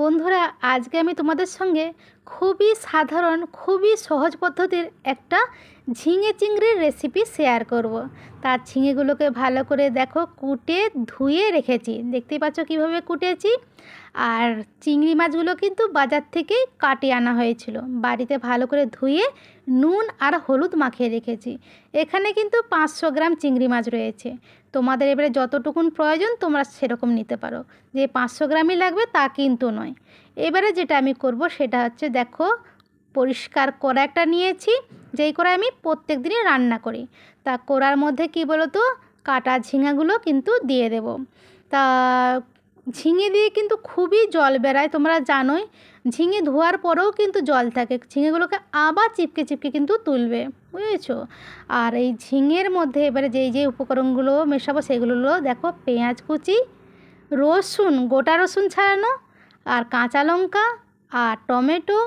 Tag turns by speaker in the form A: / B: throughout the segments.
A: বন্ধুরা, আজকে আমি তোমাদের সঙ্গে খুবই সাধারণ, খুবই সহজ পদ্ধতির একটা ঝিঙে চিংড়ির রেসিপি শেয়ার করব। তার ঝিঙেগুলোকে ভালো করে দেখো, কুটে ধুয়ে রেখেছি দেখতে পাচ্ছ কীভাবে কুটেছি আর চিংড়ি মাছগুলো কিন্তু বাজার থেকেই কাটিয়ে আনা হয়েছিল। বাড়িতে ভালো করে ধুয়ে নুন আর হলুদ মাখিয়ে রেখেছি। এখানে কিন্তু পাঁচশো গ্রাম চিংড়ি মাছ রয়েছে। তোমাদের এবারে যতটুকুন প্রয়োজন তোমরা সেরকম নিতে পারো। যে পাঁচশো গ্রামই লাগবে তা কিন্তু নয়। এবারে যেটা আমি করব সেটা হচ্ছে দেখো, পরিষ্কার কড়া একটা নিয়েছি, যেই করে আমি প্রত্যেক দিনই রান্না করি। তা কড়ার মধ্যে কি বলো তো কাটা ঝিঙাগুলো কিন্তু দিয়ে দেব। তা ঝিঙে দিয়ে কিন্তু খুবই জল বেরায় তোমরা জানোই। ঝিঙে ধোয়ার পরেও কিন্তু জল থাকে। ঝিঙেগুলোকে আবার চিপকে চিপকে কিন্তু তুলবে, বুঝেছ? আর এই ঝিঙের মধ্যে এবারে যেই যেই উপকরণগুলো মেশাবো, সেগুলো দেখো পেঁয়াজ কুচি, রসুন, গোটা রসুন ছাড়ানো, আর কাঁচা লঙ্কা, আর টমেটো,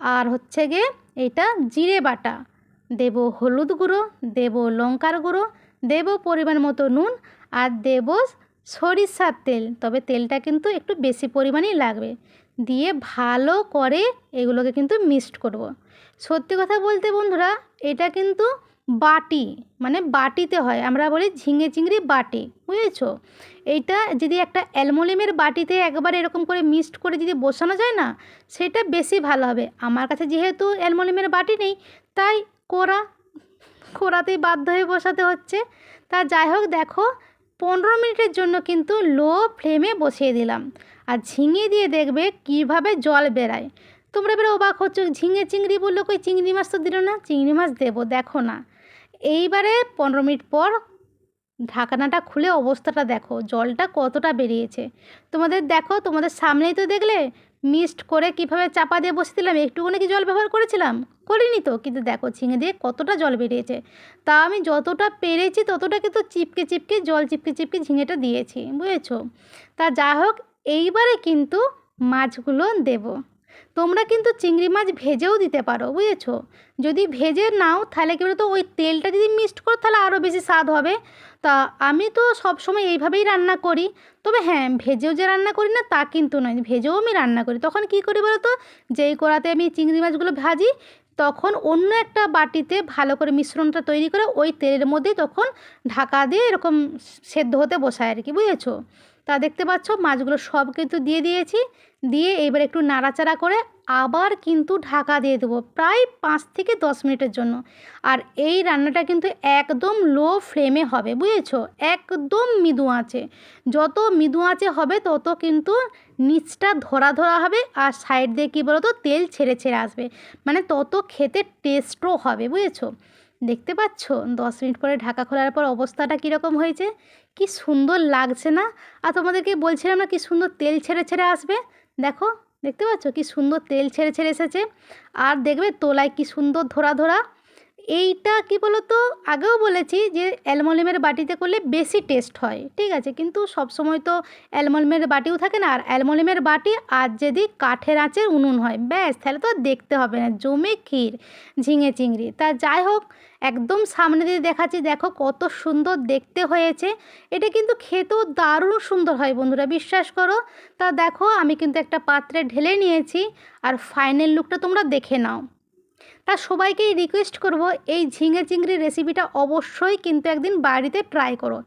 A: আর হচ্ছে গিয়ে এটা জিরে বাটা। দেব হলুদ গুঁড়ো, দেব লঙ্কার গুঁড়ো, দেব পরিমাণ মতো নুন, আর দেব সরিষার তেল, তবে তেলটা কিন্তু একটু বেশি পরিমাণেই লাগবে। দিয়ে ভালো করে এগুলোকে কিন্তু মিক্সড করব। সত্যি কথা বলতে বন্ধুরা, এটা কিন্তু বাটি মানে বাটিতে হয়। আমরা বলি ঝিঙে চিংড়ি বাটি, বুঝেছ? এইটা যদি একটা অ্যালমোনিয়ামের বাটিতে একবার এরকম করে মিক্সড করে যদি বসানো যায় না, সেটা বেশি ভালো হবে। আমার কাছে যেহেতু অ্যালমোনিয়ামের বাটি নেই, তাই কোরা কোরাতেই বাধ্য হয়ে বসাতে হচ্ছে। তা যাই হোক, দেখো পনেরো মিনিটের জন্য কিন্তু লো ফ্লেমে বসিয়ে দিলাম। আর ঝিঙে দিয়ে দেখবে কীভাবে জল বেরায়। তোমরা এবারে অবাক হচ্ছ, ঝিঙে চিংড়ি বলল, কই, চিংড়ি মাছ তো দিল না, চিংড়ি মাছ দেবো, দেখো না। এইবারে পনেরো মিনিট পর ঢাকনাটা খুলে অবস্থাটা দেখো, জলটা কতটা বেরিয়েছে। তোমাদের দেখো, তোমাদের সামনেই তো দেখলে মিক্সড করে কীভাবে চাপা দিয়ে বসে দিলাম একটুখানি কি জল ব্যবহার করেছিলাম? করিনি তো, কিন্তু দেখো ঝিঙে দিয়ে কতটা জল বেরিয়েছে। তা আমি যতটা পেরেছি ততটা কিন্তু চিপকে চিপকে জল, চিপকে চিপকে ঝিঙেটা দিয়েছি, বুঝেছ? তা যা হোক, এইবারে কিন্তু মাছগুলো দেবো। তোমরা কিন্তু চিংড়ি মাছ ভেজেও দিতে পারো, বুঝেছ? যদি ভেজে নাও, তাহলে কী বলতো, ওই তেলটা যদি মিক্সড করো, তাহলে আরও বেশি স্বাদ হবে। তা আমি তো সব সময় এইভাবেই রান্না করি। তবে হ্যাঁ ভেজেও যে রান্না করি না, তা কিন্তু নয়। ভেজেও আমি রান্না করি। তখন কী করি বলো তো যেই কড়াতে আমি চিংড়ি মাছগুলো ভাজি, তখন অন্য একটা বাটিতে ভালো করে মিশ্রণটা তৈরি করে ওই তেলের মধ্যেই তখন ঢাকা দিয়ে এরকম সেদ্ধ হতে বসায় আর কি, বুঝেছ? তা দেখতে পাচ্ছ, মাছগুলো সব কিন্তু দিয়ে দিয়েছি। দিয়ে এবার একটু নাড়াচাড়া করে আবার কিন্তু ঢাকা দিয়ে দেবো প্রায় পাঁচ থেকে দশ মিনিটের জন্য। আর এই রান্নাটা কিন্তু একদম লো ফ্লেমে হবে, বুঝেছ? একদম মৃদু আঁচে। যত মৃদু আঁচে হবে, তত কিন্তু নিচটা ধরা ধরা হবে আর সাইড দিয়ে কী বলো তো তেল ছেড়ে ছেড়ে আসবে। মানে তত খেতে টেস্টও হবে, বুঝেছ? দেখতে পাচ্ছ? দশ মিনিট পরে ঢাকা খোলার পর অবস্থাটা কীরকম হয়েছে? কি সুন্দর লাগছে না? আর তোমাদেরকে বলছিলাম না কি সুন্দর তেল ছেড়ে ছেড়ে আসবে? দেখো, দেখতে পাচ্ছ? কি সুন্দর তেল ছেড়ে ছেড়ে এসেছে। আর দেখবে তোলায় কি সুন্দর ধরা ধরা এইটা কি বলো তো আগেও বলেছি যে অ্যালমোনিয়ামের বাটিতে করলে বেশি টেস্ট হয়, ঠিক আছে? কিন্তু সব সময় তো অ্যালমোনিয়ামের বাটিও থাকে না, আর অ্যালমোনিয়ামের বাটি আর যদি কাঠের আঁচের উনুন হয়, ব্যাস, তাহলে তো দেখতে হবে না, জমে ক্ষীর, ঝিঙে চিংড়ি। তা যাই হোক, একদম সামনে দিয়ে দেখাচ্ছি, দেখো কত সুন্দর দেখতে হয়েছে। এটা কিন্তু খেতেও দারুণ সুন্দর হয়, বন্ধুরা, বিশ্বাস করো। তা দেখো, আমি কিন্তু একটা পাত্রে ঢেলে নিয়েছি, আর ফাইনাল লুকটা তোমরা দেখে নাও। তা সবাইকেই রিকোয়েস্ট করব, এই ঝিঙে চিংড়ি রেসিপিটা অবশ্যই কিন্তু একদিন বাড়িতে ট্রাই করো।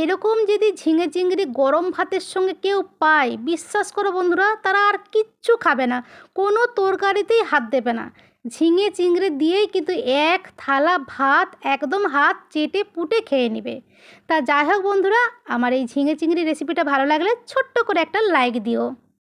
A: এরকম যদি ঝিঙে চিংড়ি গরম ভাতের সঙ্গে কেউ পায়, বিশ্বাস করো বন্ধুরা, তারা আর কিচ্ছু খাবে না, কোনো তরকারিতেই হাত দেবে না। ঝিঙে চিংড়ি দিয়েই কিন্তু এক থালা ভাত একদম হাত চেটে পুটে খেয়ে নেবে। তা যাই হোক বন্ধুরা, আমার এই ঝিঙে চিংড়ি রেসিপিটা ভালো লাগলে ছোট্ট করে একটা লাইক দিও।